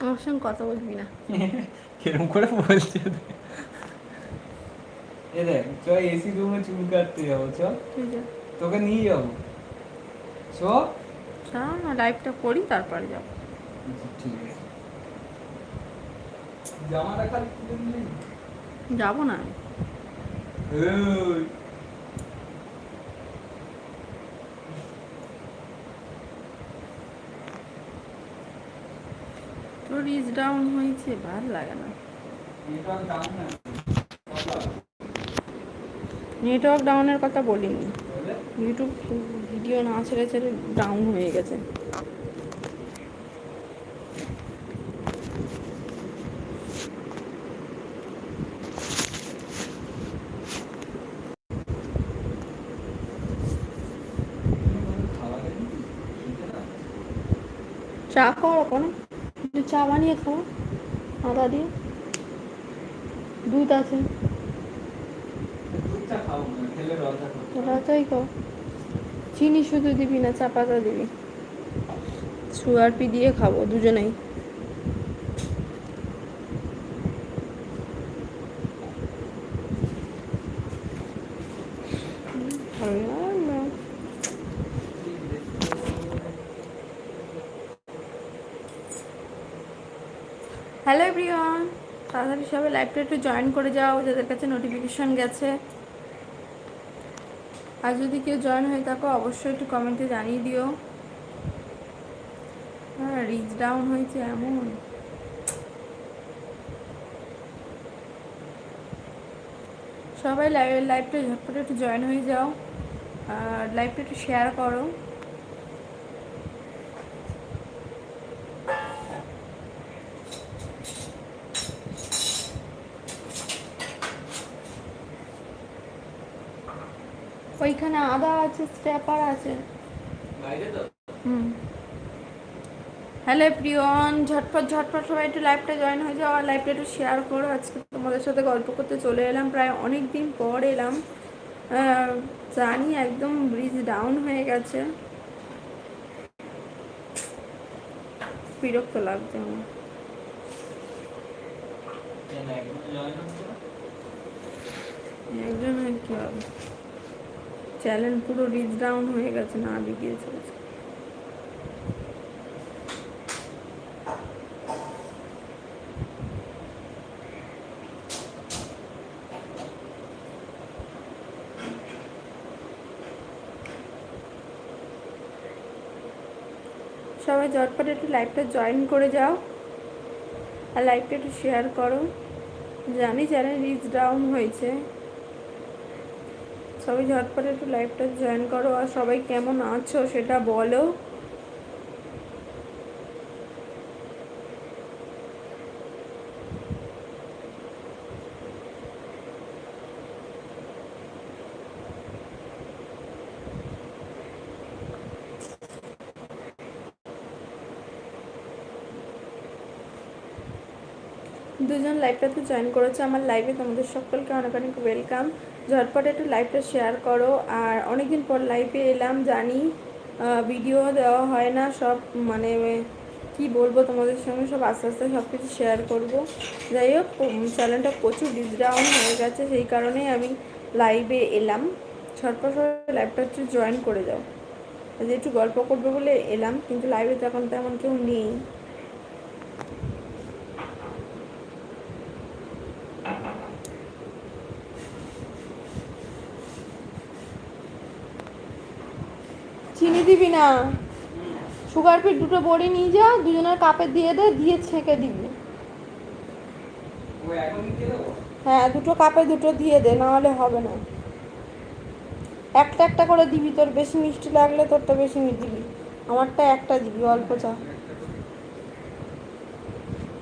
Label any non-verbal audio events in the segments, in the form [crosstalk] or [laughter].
আমার সঙ্গে কথা বলবি না। [laughs] কিরম করে বলছে এ দেখ চ এসি রুমে চুল কাটতে যাব চ ঠিক আছে। তোকে নিয়ে যাব। চ চা না লাইভটা করি তারপরে যাব। আচ্ছা, ঠিক আছে। জামাটা খালি যাব না ওই, রিচ ডাউন হয়েছে ভালো লাগে না। নেটওয়ার্ক ডাউনের কথা বলিনি। ইউটিউব ভিডিও না ছেড়ে ছেড়ে ডাউন হয়ে গেছে। চা খাওয়ার কোনো চা বানিয়ে খাও আদা দিয়ে। দুধ আছে। দুধটা খাব না খেলে রসা খাব তোরা চাই খাও। চিনি শুধু দিবি না চা পাতা দিবি। সুগার পি দিয়ে খাব দুজনেই। ভালো লাগে না। হ্যালো এভরিওয়ান, তাড়াতাড়ি সবাই লাইভটা একটু জয়েন করে যাও, যাদের কাছে নোটিফিকেশন গেছে। আর যদি কেউ জয়েন হয়ে থাকো, অবশ্যই একটু কমেন্টে জানিয়ে দিও। হ্যাঁ রিচ ডাউন হয়েছে এমন। সবাই লাইভ লাইভটা ঝটপট একটু জয়েন হয়ে যাও। আর লাইভটা একটু শেয়ার করো। ওইখানে আদা আছে স্ট্যাপার আছে। হুম। হ্যালো প্রিয়ন ঝটপট ঝটপট সবাই একটু লাইভটা জয়েন হয়ে যাও আর লাইভটা একটু শেয়ার করো। আজকে তোমাদের সাথে গল্প করতে চলে এলাম প্রায় অনেক দিন পর এলাম। জানি একদম ব্রিজ ডাউন হয়ে গেছে। বিরক্ত লাগছে আমার। একজন আর কি হবে? চ্যানেল পুরো রিচ ডাউন হয়ে গেছে, না দিকে চলেছে সবাই ঝটপট একটু লাইভটা জয়েন করে যাও আর লাইভটা একটু শেয়ার করো। জানি চ্যানেল রিচ ডাউন হয়েছে। সবাই ঝটপট একটু লাইভটা জয়েন করো। আর সবাই কেমন আছো সেটা বলো। দুজন লাইভটাতে জয়েন করেছে, আমার লাইভে তোমাদের সকলকে অনেক অনেক ওয়েলকাম ঝটপট একটু লাইভটা শেয়ার করো। আর অনেকদিন পর লাইভে এলাম, জানি ভিডিও দেওয়া হয় না, সব মানে কি বলব তোমাদের সঙ্গে, সব আস্তে আস্তে সব কিছু শেয়ার করব। যাই হোক চ্যানেলটা প্রচুর ডিসডাউন হয়ে গেছে, সেই কারণেই আমি লাইভে এলাম। ঝটপট লাইভটা একটু জয়েন করে যাও। যে একটু গল্প করব বলে এলাম, কিন্তু লাইভে তো এখন তেমন কেউ নেই চিনি দিবি না। সুগার পিট দুটো বড়ি নিয়ে যা দুজনের কাপে দিয়ে দে দিয়ে ছেঁকে দিবি। হ্যাঁ দুটো কাপে দুটো দিয়ে দে নাহলে হবে না। একটা একটা করে দিবি তোর বেশি মিষ্টি লাগলে তোরটা বেশি মিষ্টি দিবি। আমারটা একটা দিবি অল্প চা।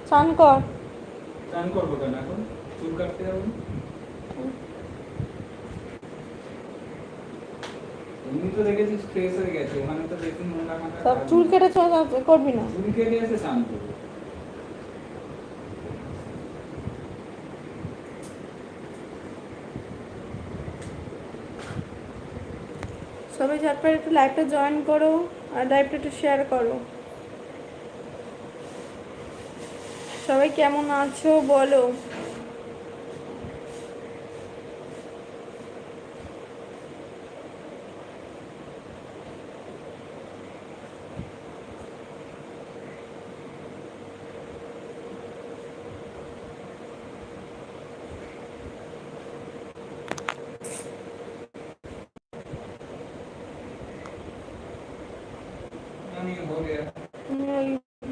চান কর। চান করব কেন এখন? চুল কাটতে যাব এমনি তো দেখেছিস ফ্রেশ হয়ে গেছে ওখানে তো বেশি নোংরা মাখা সব চুল কেটে করবি না। চুল কেটে এসে চান করব সবাই ঝটপট একটু লাইভটা জয়েন করো আর লাইভটা একটু শেয়ার করো। সবাই কেমন আছো বলো।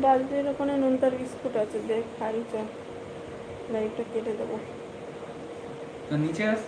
বাড়ির ওখানে নুনটার বিস্কুট আছে দেখ খাই চল। লাইটটা কেটে দেবো। নিচে আস।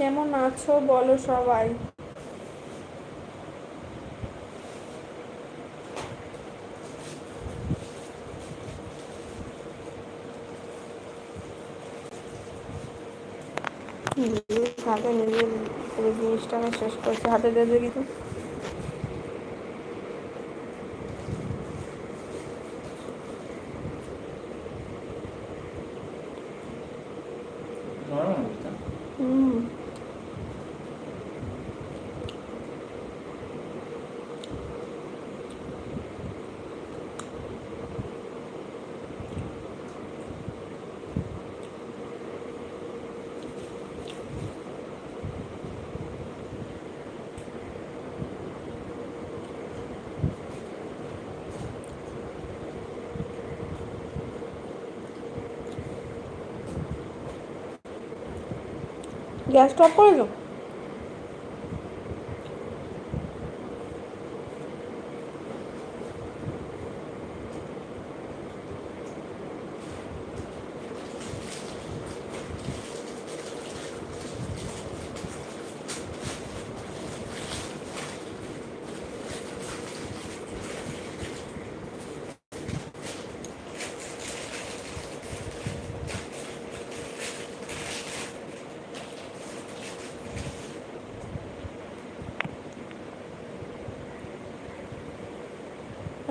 কেমন আছো বলো সবাই? হাতে নিজের পুরো জিনিসটা আমি শেষ করছি হাতে দিয়ে দিয়ে কিছু হুম। গ্যাস স্টপ করেছ?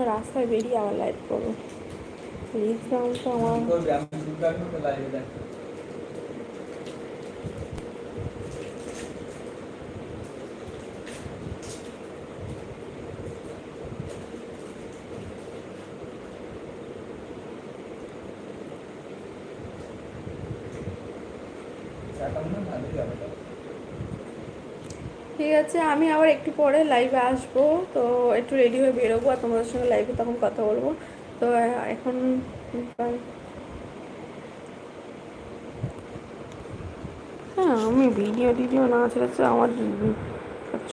রাস্তায় বেরিয়ে আবার লাইট করব প্লিজ গ্রাউন্ড তো আমার কি করবে আমি দুটো এখন তো লাইভে দেখো চাটা মনে হয় ভালোই যাবে ঠিক আছে, আমি আবার একটু পরে লাইভে আসব। তো একটু রেডি হয়ে বেরোবো আর তোমাদের সঙ্গে লাইভে তখন কথা বলব। তো এখন হ্যাঁ আমি ভিডিও টিডিও না ছেড়েছে, আমার